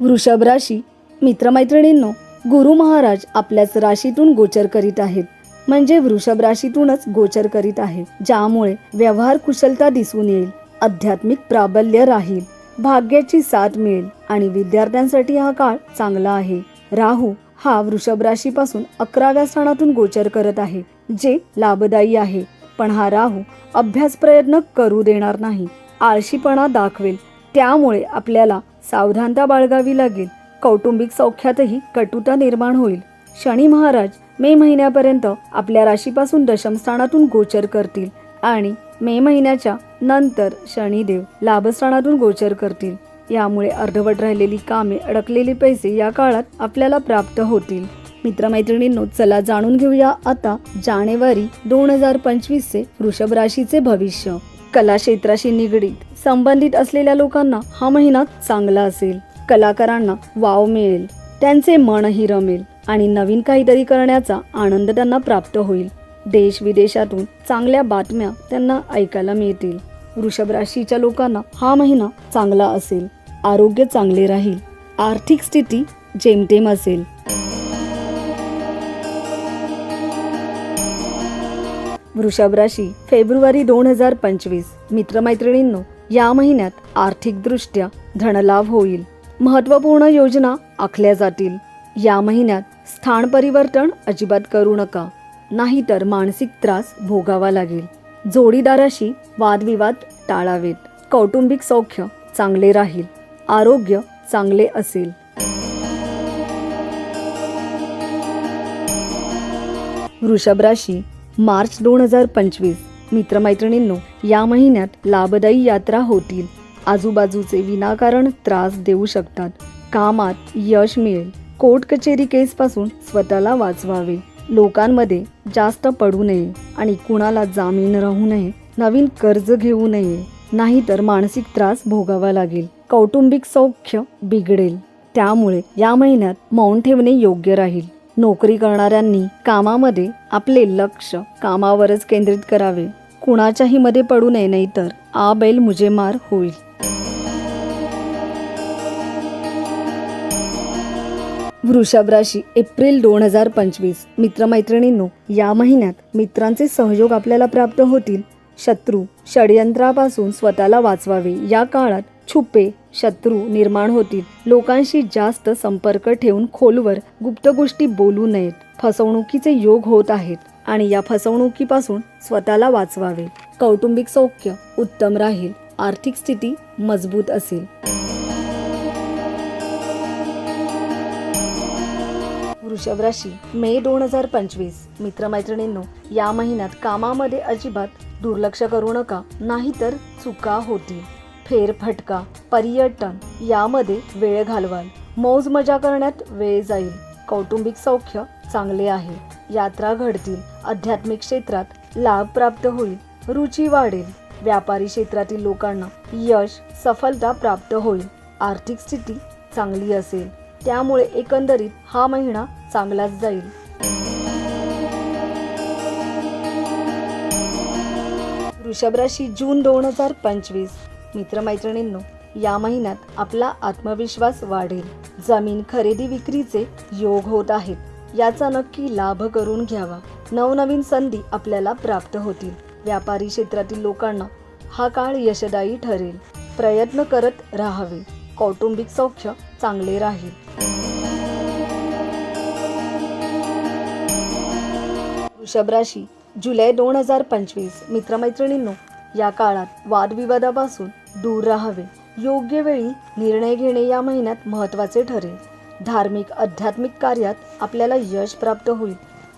वृषभ राशी मित्रमैत्रिणींनो गुरु महाराज आपल्याच राशीतून गोचर करीत आहेत. म्हणजे वृषभ राशीतूनच गोचर करीत आहे ज्यामुळे व्यवहार कुशलता दिसून येईल आध्यात्मिक प्राबल्य राहील भाग्याची साथ मिळेल आणि विद्यार्थ्यांसाठी हा काळ चांगला आहे. राहू हा वृषभ राशीपासून अकराव्या स्थानातून गोचर करत आहे जे लाभदायी आहे. पण हा राहू अभ्यास प्रयत्न करू देणार नाही. आळशीपणा दाखवेल. त्यामुळे आपल्याला सावधानता बाळगावी लागेल. कौटुंबिक सौख्यातही कटुता निर्माण होईल. शनी महाराज मे महिन्यापर्यंत आपल्या राशीपासून दशमस्थानातून गोचर करतील आणि मे महिन्याच्या नंतर शनिदेव लाभस्थानातून गोचर करतील. यामुळे अर्धवट राहिलेली कामे अडकलेले पैसे या काळात आपल्याला प्राप्त होतील. मित्रमैत्रिणींनो चला जाणून घेऊया आता जानेवारी दोन हजार पंचवीस चे वृषभ राशीचे भविष्य. कला क्षेत्राशी निगडीत संबंधित असलेल्या लोकांना हा महिना चांगला असेल. कलाकारांना वाव मिळेल. त्यांचे मनही रमेल आणि नवीन काहीतरी करण्याचा आनंद त्यांना प्राप्त होईल. देश विदेशातून चांगल्या बातम्या त्यांना ऐकायला मिळतील. वृषभ राशीच्या लोकांना हा महिना चांगला असेल. आरोग्य चांगले राहील. आर्थिक स्थिती जेमतेम असेल. वृषभ राशी फेब्रुवारी दोन हजार पंचवीस. मित्रमैत्रिणींनो या महिन्यात आर्थिकदृष्ट्या धनलाभ होईल. महत्त्वपूर्ण योजना आखल्या जातील. या महिन्यात स्थान परिवर्तन अजिबात करू नका. नाहीतर मानसिक त्रास भोगावा लागेल. जोडीदाराशी वादविवाद टाळावेत. कौटुंबिक सौख्य चांगले राहील. आरोग्य चांगले असेल. वृषभ राशी मार्च दोन हजार पंचवीस. मित्रमैत्रिणींनो या महिन्यात लाभदायी यात्रा होतील. आजूबाजूचे विनाकारण त्रास देऊ शकतात. कामात यश मिळेल. कोर्ट कचेरी केस पासून स्वतःला वाचवावे. लोकांमध्ये जास्त पडू नये आणि कुणाला जामीन राहू नये नवीन कर्ज घेऊ नये. नाहीतर मानसिक त्रास भोगावा लागेल. कौटुंबिक सौख्य बिघडेल. त्यामुळे या महिन्यात मौन ठेवणे योग्य राहील. नोकरी करणाऱ्यांनी कामामध्ये आपले लक्ष कामावरच केंद्रित करावे. कुणाच्याही मध्ये पडू नये नाहीतर आ बैल मुझे मार होईल. वृषभ राशी एप्रिल दोन हजार पंचवीस. मित्रमैत्रिणींनो या महिन्यात मित्रांचे सहयोग आपल्याला प्राप्त होतील. शत्रू षडयंत्रापासून स्वतःला वाचवावे. या काळात छुपे शत्रू निर्माण होतील. लोकांशी जास्त संपर्क ठेवून खोलवर गुप्त गोष्टी बोलू नयेत. फसवणुकीचे योग होत आहेत आणि या फसवणुकीपासून स्वतःला वाचवावे. कौटुंबिक सौख्य उत्तम राहील. आर्थिक स्थिती मजबूत असेल. वृषभ राशी मे दोन हजार पंचवीस. मित्रमैत्रिणींनो या महिन्यात कामामध्ये अजिबात दुर्लक्ष करू नका. नाहीतर चुका होतील. फेरफटका पर्यटन यामध्ये वेळ घालवाल. मौज मजा करण्यात वेळ जाईल. कौटुंबिक सौख्य चांगले आहे. यात्रा घडतील. आध्यात्मिक क्षेत्रात लाभ प्राप्त होईल. रुची वाढेल. व्यापारी क्षेत्रातील लोकांना यश सफलता प्राप्त होईल. आर्थिक स्थिती चांगली असेल. त्यामुळे एकंदरीत हा महिना चांगलाच जाईल. वृषभ राशी जून दोन हजार पंचवीस. मित्रमैत्रिणींनो या महिन्यात आपला आत्मविश्वास वाढेल. जमीन खरेदी विक्रीचे योग होत आहेत. याचा नक्की लाभ करून घ्यावा. नवनवीन संधी आपल्याला प्राप्त होतील. व्यापारी क्षेत्रातील लोकांना हा काळ यशदायी ठरेल. प्रयत्न करत राहावे. कौटुंबिक सौख्य चांगले राहील. वृषभ राशी जुलै दोन हजार पंचवीस. मित्रमैत्रिणींनो या काळात वादविवादापासून दूर राहावे. योग्य वेळी निर्णय घेणे या महिन्यात महत्त्वाचे ठरेल. धार्मिक आध्यात्मिक कार्यात आपल्याला यश प्राप्त होईल.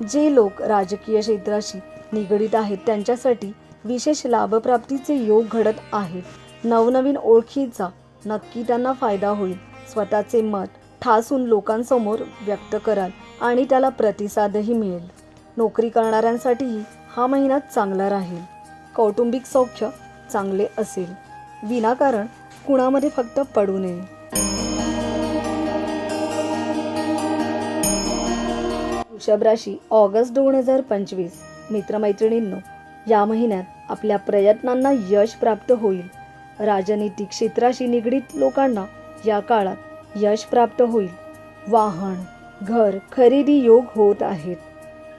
जे लोक राजकीय क्षेत्राशी निगडीत आहेत त्यांच्यासाठी विशेष लाभप्राप्तीचे योग घडत आहेत नवनवीन ओळखीचा नक्की त्यांना फायदा होईल. स्वतःचे मत ठासून लोकांसमोर व्यक्त कराल आणि त्याला प्रतिसादही मिळेल. नोकरी करणाऱ्यांसाठीही हा महिना चांगला राहील. कौटुंबिक सौख्य चांगले असेल. विनाकारण कुणामध्ये फक्त पडू नये. वृषभ राशी ऑगस्ट दोन हजार पंचवीस. मित्रमैत्रिणींनो या महिन्यात आपल्या प्रयत्नांना यश प्राप्त होईल. राजनीतिक क्षेत्राशी निगडीत लोकांना या काळात यश प्राप्त होईल. वाहन घर खरेदी योग होत आहेत.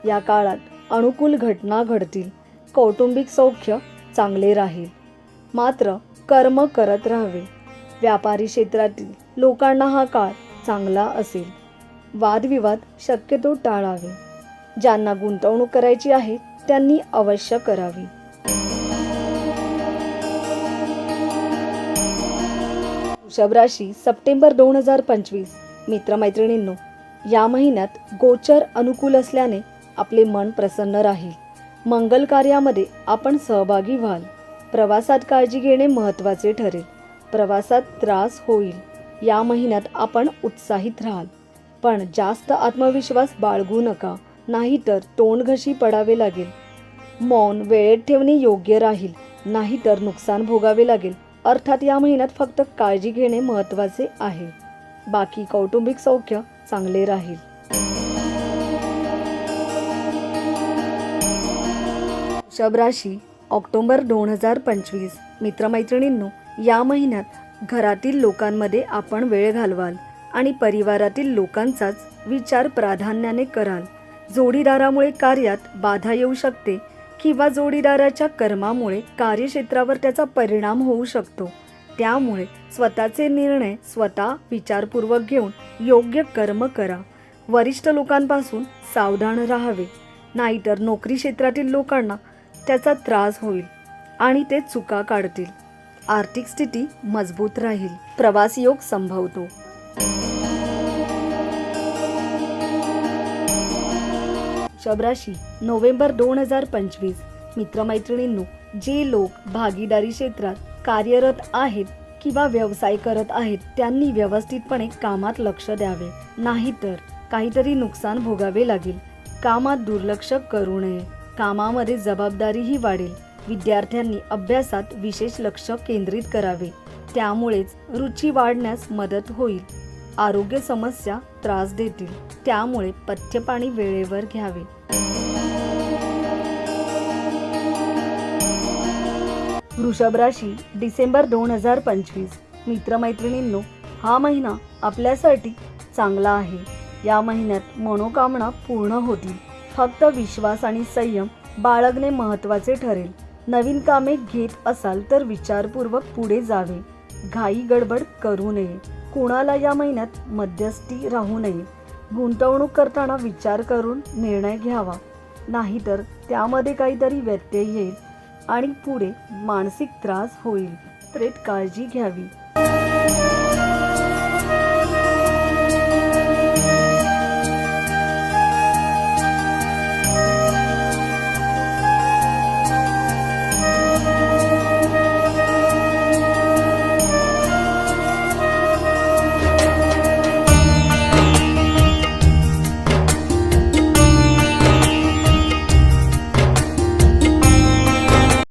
या काळात अनुकूल घटना घडतील. कौटुंबिक सौख्य चांगले राहील. मात्र कर्म करत राहावे. व्यापारी क्षेत्रातील लोकांना हा काळ चांगला असेल. वादविवाद शक्यतो टाळावे. ज्यांना गुंतवणूक करायची आहे त्यांनी अवश्य करावी. वृषभ राशी सप्टेंबर दोन हजार पंचवीस. मित्रमैत्रिणींनो या महिन्यात गोचर अनुकूल असल्याने आपले मन प्रसन्न राहील. मंगल कार्यामध्ये आपण सहभागी व्हाल. प्रवासात काळजी घेणे महत्त्वाचे ठरेल. प्रवासात त्रास होईल. या महिन्यात आपण उत्साहित राहाल. पण जास्त आत्मविश्वास बाळगू नका. नाहीतर तोंडघशी पडावे लागेल. मौन वेळेत ठेवणे योग्य राहील. नाहीतर नुकसान भोगावे लागेल. अर्थात या महिन्यात फक्त काळजी घेणे महत्त्वाचे आहे. बाकी कौटुंबिक सौख्य चांगले राहील. शबराशी ऑक्टोबर दोन हजार पंचवीस. मित्रमैत्रिणींनो या महिन्यात घरातील लोकांमध्ये आपण वेळ घालवाल आणि परिवारातील लोकांचाच विचार प्राधान्याने कराल. जोडीदारामुळे कार्यात बाधा येऊ शकते किंवा जोडीदाराच्या कर्मामुळे कार्यक्षेत्रावर त्याचा परिणाम होऊ शकतो. त्यामुळे स्वतःचे निर्णय स्वतः विचारपूर्वक घेऊन योग्य कर्म करा. वरिष्ठ लोकांपासून सावधान राहावे. नाहीतर नोकरी क्षेत्रातील लोकांना त्याचा त्रास होईल आणि ते चुका काढतील. आर्थिक स्थिती मजबूत राहील. प्रवास योग संभवतो. शबराशी नोव्हेंबर दोन हजार पंचवीस. मित्रमैत्रिणींनो जे लोक भागीदारी क्षेत्रात कार्यरत आहेत किंवा व्यवसाय करत आहेत त्यांनी व्यवस्थितपणे कामात लक्ष द्यावे. नाहीतर काहीतरी नुकसान भोगावे लागेल. कामात दुर्लक्ष करू नये. कामामध्ये जबाबदारीही वाढेल. विद्यार्थ्यांनी अभ्यासात विशेष लक्ष केंद्रित करावे. त्यामुळेच रुची वाढण्यास मदत होईल. आरोग्य समस्या त्रास देतील. त्यामुळे पथ्यपाणी वेळेवर घ्यावे. वृषभ राशी डिसेंबर दोन हजार पंचवीस. मित्रमैत्रिणींनो हा महिना आपल्यासाठी चांगला आहे. या महिन्यात मनोकामना पूर्ण होतील. फक्त विश्वास आणि संयम बाळगणे महत्त्वाचे ठरेल. नवीन कामे घेत असाल तर विचारपूर्वक पुढे जावे. घाई गडबड करू नये. कुणाला या महिन्यात मध्यस्थी राहू नये. गुंतवणूक करताना विचार करून निर्णय घ्यावा. नाहीतर त्यामध्ये काहीतरी व्यत्यय येईल आणि पुढे मानसिक त्रास होईल. त्रेत काळजी घ्यावी.